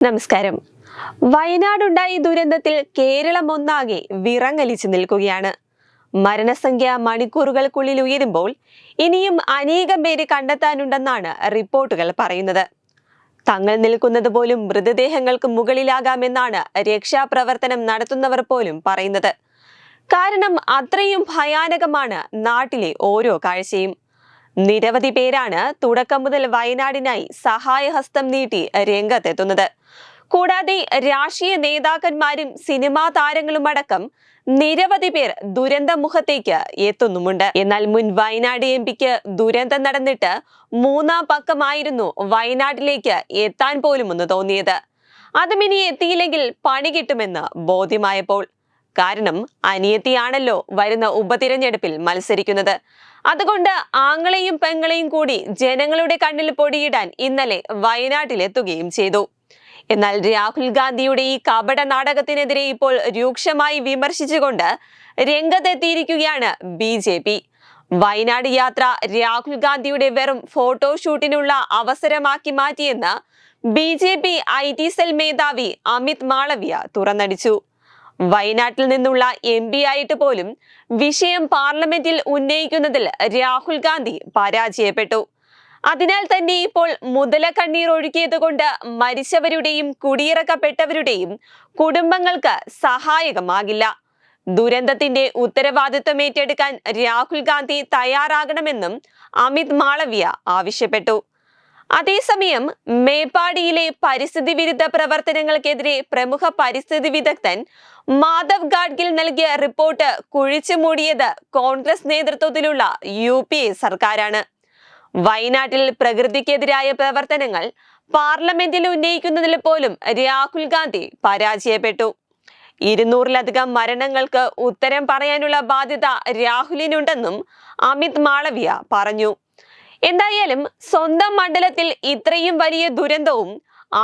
നമസ്കാരം. വയനാടുണ്ടായ ദുരന്തത്തിൽ കേരളം ഒന്നാകെ വിറങ്ങലിച്ചു നിൽക്കുകയാണ്. മരണസംഖ്യ മണിക്കൂറുകൾക്കുള്ളിൽ ഉയരുമ്പോൾ ഇനിയും അനേകം പേര് കണ്ടെത്താനുണ്ടെന്നാണ് റിപ്പോർട്ടുകൾ പറയുന്നത്. തങ്ങൾ നിൽക്കുന്നത് പോലും മൃതദേഹങ്ങൾക്ക് മുകളിലാകാമെന്നാണ് രക്ഷാപ്രവർത്തനം നടത്തുന്നവർ പോലും പറയുന്നത്. കാരണം അത്രയും ഭയാനകമാണ് നാട്ടിലെ ഓരോ കാഴ്ചയും. നിരവധി പേരാണ് തുടക്കം മുതൽ വയനാടിനായി സഹായഹസ്തം നീട്ടി രംഗത്തെത്തുന്നത്. കൂടാതെ രാഷ്ട്രീയ നേതാക്കന്മാരും സിനിമാ താരങ്ങളും അടക്കം നിരവധി പേർ ദുരന്ത മുഖത്തേക്ക് എത്തുന്നുമുണ്ട്. എന്നാൽ മുൻ വയനാട് എം പിക്ക് ദുരന്തം നടന്നിട്ട് മൂന്നാം പക്കമായിരുന്നു വയനാട്ടിലേക്ക് എത്താൻ പോലും ഒന്ന് തോന്നിയത്. അതും ഇനി എത്തിയില്ലെങ്കിൽ പണി കിട്ടുമെന്ന് ബോധ്യമായപ്പോൾ കാരണം അനിയത്തിയാണല്ലോ വരുന്ന ഉപതിരഞ്ഞെടുപ്പിൽ മത്സരിക്കുന്നത്. അതുകൊണ്ട് ആങ്ങളെയും പെങ്ങളെയും കൂടി ജനങ്ങളുടെ കണ്ണിൽ പൊടിയിടാൻ ഇന്നലെ വയനാട്ടിലെത്തുകയും ചെയ്തു. എന്നാൽ രാഹുൽ ഗാന്ധിയുടെ ഈ കപട നാടകത്തിനെതിരെ ഇപ്പോൾ രൂക്ഷമായി വിമർശിച്ചുകൊണ്ട് രംഗത്തെത്തിയിരിക്കുകയാണ് ബി ജെ പി. വയനാട് യാത്ര രാഹുൽ ഗാന്ധിയുടെ വെറും ഫോട്ടോഷൂട്ടിനുള്ള അവസരമാക്കി മാറ്റിയെന്ന് B J P I T cell മേധാവി അമിത് മാളവ്യ തുറന്നടിച്ചു. വയനാട്ടിൽ നിന്നുള്ള എം പി ആയിട്ട് പോലും വിഷയം പാർലമെന്റിൽ ഉന്നയിക്കുന്നതിൽ രാഹുൽ ഗാന്ധി പരാജയപ്പെട്ടു. അതിനാൽ തന്നെ ഇപ്പോൾ മുതല കണ്ണീർ ഒഴുക്കിയത് കൊണ്ട് മരിച്ചവരുടെയും കുടിയിറക്കപ്പെട്ടവരുടെയും കുടുംബങ്ങൾക്ക് സഹായകമാകില്ല. ദുരന്തത്തിന്റെ ഉത്തരവാദിത്വം ഏറ്റെടുക്കാൻ രാഹുൽ ഗാന്ധി തയ്യാറാകണമെന്നും അമിത് മാളവ്യ ആവശ്യപ്പെട്ടു. അതേസമയം മേപ്പാടിയിലെ പരിസ്ഥിതി വിരുദ്ധ പ്രവർത്തനങ്ങൾക്കെതിരെ പ്രമുഖ പരിസ്ഥിതി വിദഗ്ധൻ മാധവ് ഗാഡ്ഗിൽ നൽകിയ റിപ്പോർട്ട് കുഴിച്ചു മൂടിയത് കോൺഗ്രസ് നേതൃത്വത്തിലുള്ള യു പി എ സർക്കാരാണ്. വയനാട്ടിൽ പ്രകൃതിക്കെതിരായ പ്രവർത്തനങ്ങൾ പാർലമെന്റിൽ ഉന്നയിക്കുന്നതിൽ പോലും രാഹുൽ ഗാന്ധി പരാജയപ്പെട്ടു. ഇരുന്നൂറിലധികം മരണങ്ങൾക്ക് ഉത്തരം പറയാനുള്ള ബാധ്യത രാഹുലിനുണ്ടെന്നും അമിത് മാളവ്യ പറഞ്ഞു. എന്തായാലും സ്വന്തം മണ്ഡലത്തിൽ ഇത്രയും വലിയ ദുരന്തവും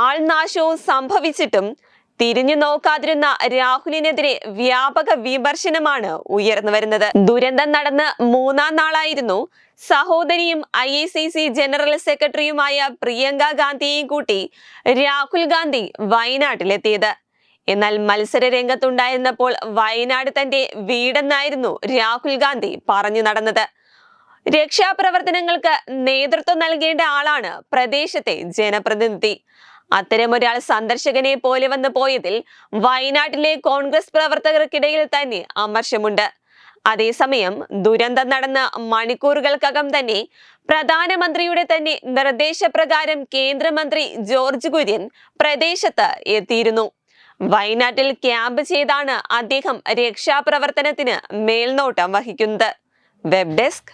ആൾനാശവും സംഭവിച്ചിട്ടും തിരിഞ്ഞു നോക്കാതിരുന്ന രാഹുലിനെതിരെ വ്യാപക വിമർശനമാണ് ഉയർന്നു വരുന്നത്. ദുരന്തം നടന്ന് മൂന്നാം നാളായിരുന്നു സഹോദരിയും I A C C general സെക്രട്ടറിയുമായ പ്രിയങ്ക ഗാന്ധിയെയും കൂട്ടി രാഹുൽ ഗാന്ധി വയനാട്ടിലെത്തിയത്. എന്നാൽ മത്സര രംഗത്തുണ്ടായിരുന്നപ്പോൾ വയനാട് തന്റെ വീടെന്നായിരുന്നു രാഹുൽ ഗാന്ധി പറഞ്ഞു നടന്നത്. രക്ഷാപ്രവർത്തനങ്ങൾക്ക് നേതൃത്വം നൽകേണ്ട ആളാണ് പ്രദേശത്തെ ജനപ്രതിനിധി. അത്തരമൊരാൾ സന്ദർശകനെ പോലെ വന്നു പോയതിൽ വയനാട്ടിലെ കോൺഗ്രസ് പ്രവർത്തകർക്കിടയിൽ തന്നെ അമർഷമുണ്ട്. അതേസമയം ദുരന്തം നടന്ന മണിക്കൂറുകൾക്കകം തന്നെ പ്രധാനമന്ത്രിയുടെ തന്നെ നിർദ്ദേശപ്രകാരം കേന്ദ്രമന്ത്രി ജോർജ് കുര്യൻ പ്രദേശത്ത് എത്തിയിരുന്നു. വയനാട്ടിൽ ക്യാമ്പ് ചെയ്താണ് അദ്ദേഹം രക്ഷാപ്രവർത്തനത്തിന് മേൽനോട്ടം വഹിക്കുന്നത്. Web desk